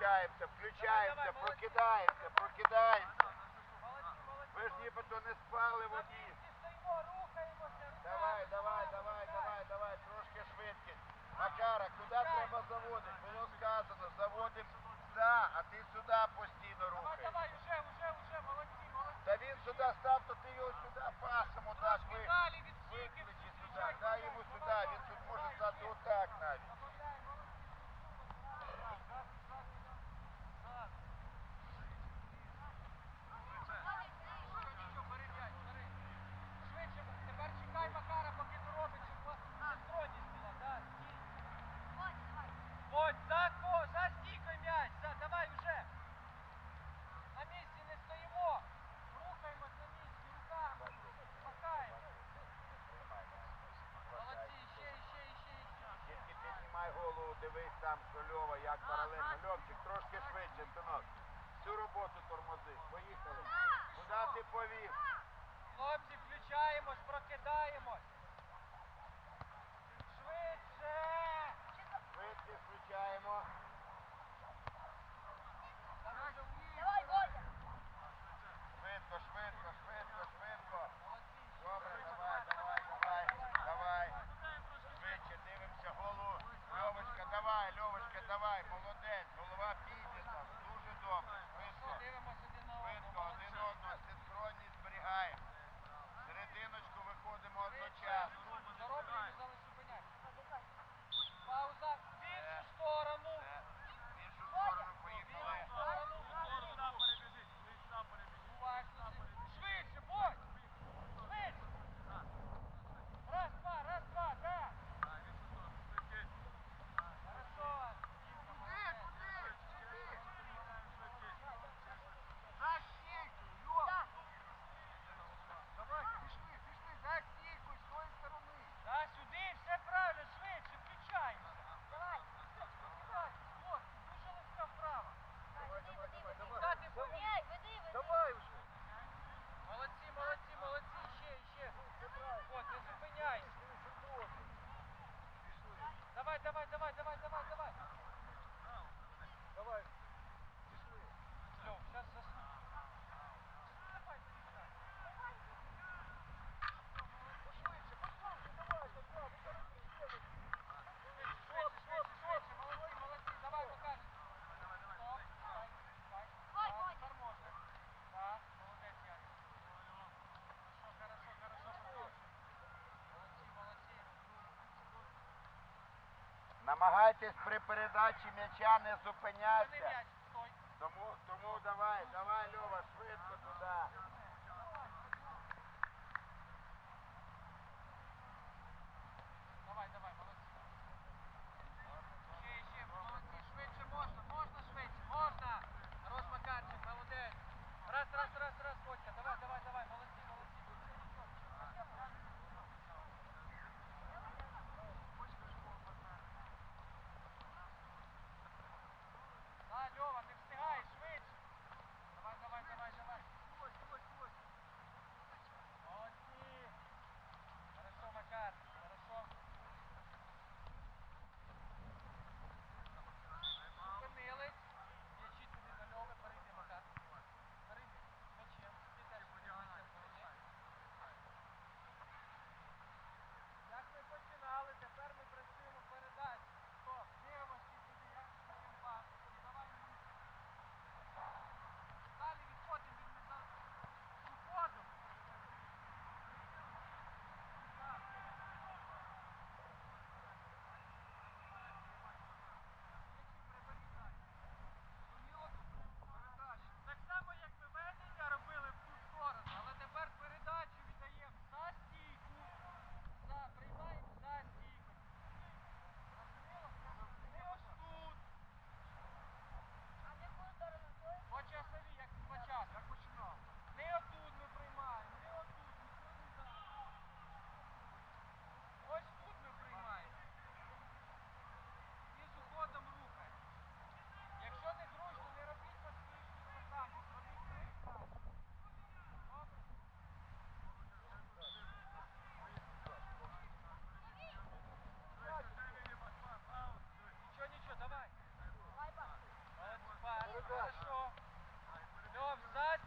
включаємося, включаємося, прокидаємося, прокидаємося. Ви ж нібито не спали в обід. Давай, давай, давай, давай, давай, трошки швидкість. Макара, куди треба заводити? Було сказано, заводить. там що Льова, як паралельно. Льовчик, трошки швидше, синок. Всю роботу тормози. Поїхали. Куди ти повів? Хлопці, включаємось, прокидаємось. Швидше. Швидше включаємо. Швидко, швидко, швидко. Намагайтесь при передачі м'яча не зупинятися. Тому Хорошо. Все, взад,